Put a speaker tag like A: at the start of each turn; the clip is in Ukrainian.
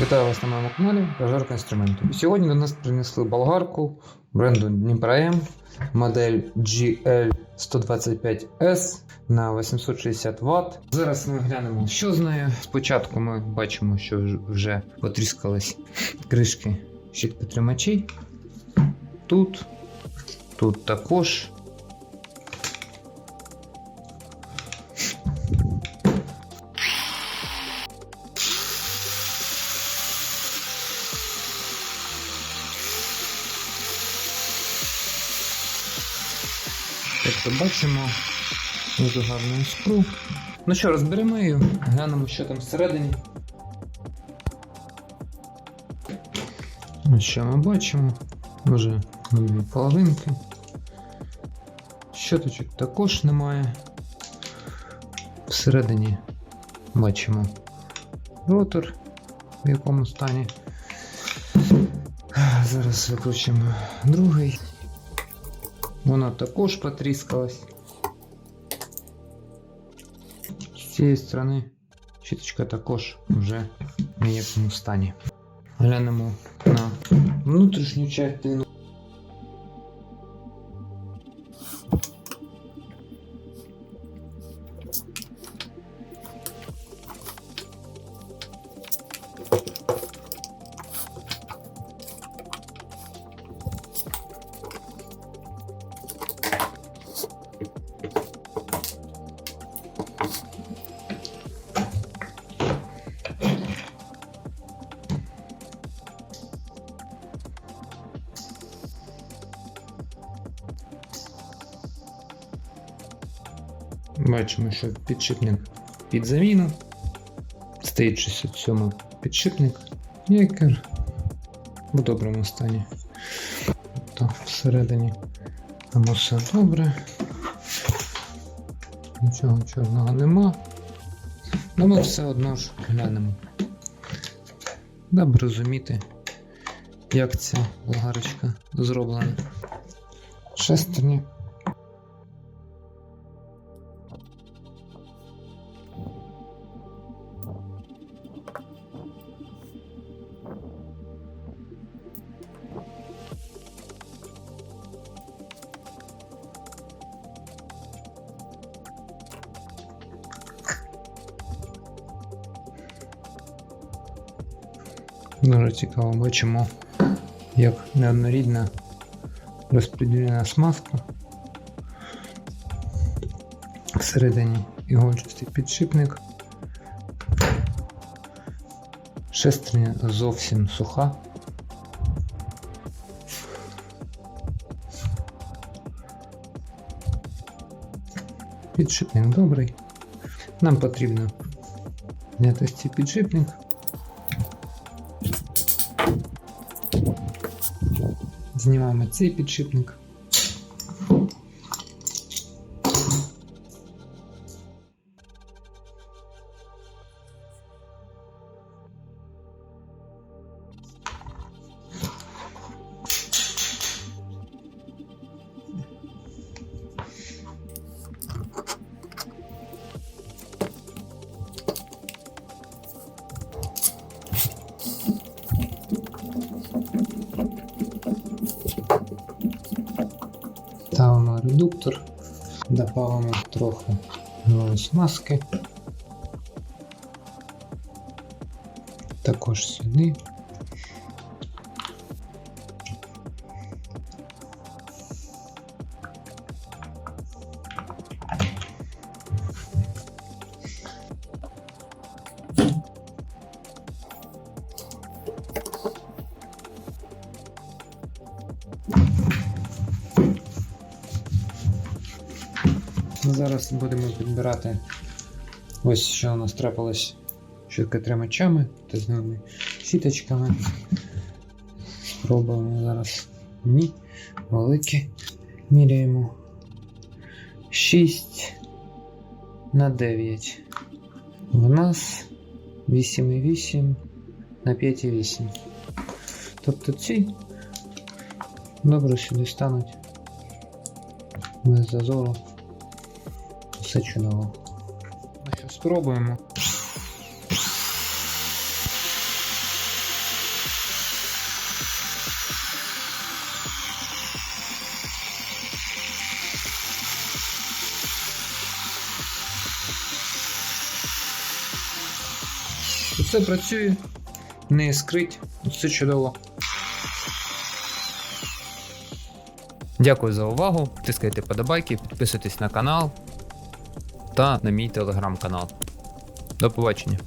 A: Вітаю вас на моєму каналі Прожарка інструменту. Сьогодні до нас принесли болгарку бренду Дніпра модель GL125S на 860 Вт. Зараз ми глянемо, що з нею. Спочатку ми бачимо, що вже потріскались кришки щиткотримачей. Тут, тут також. Тобто бачимо дуже гарну іскру. Ну що, розберемо її, глянемо, що там всередині. Ну що ми бачимо? Вже дві половинки. Щоточок також немає. Всередині бачимо ротор, в якому стані. Зараз викручуємо другий. Вона також потріскалась. З цієї сторони щіточка також вже в ніякому стані. Глянемо на внутрішню частину. Бачимо, що підшипник під заміну. Стоїть 67 підшипник. Якер в доброму стані. Тобто всередині там все добре. Нічого чорного нема. Ну ми все одно ж глянемо. Даби розуміти, як ця болгарочка зроблена. Шестерні Дуже цікаво, бачимо, як неоднорідна розподілена смазка. Всередині ігольчастий підшипник. Шестерня зовсім суха. Підшипник добрий. Нам потрібно зняти цей підшипник. Знімаємо цей підшипник. Редуктор, добавимо трохи нової смазки. Також сюди. Зараз будемо підбирати ось що у нас трапилось щиткотримачами та з ними сіточками. Спробуємо зараз ні. Великі. Міряємо 6 на 9. В нас 8,8 на 5,8. Тобто ці добре сюди стануть без зазору все чудово. Ну, Що, спробуємо. Все працює, не іскрить, все чудово. Дякую за увагу. Тискайте подобайки, підписуйтесь на канал та на мій телеграм-канал. До побачення.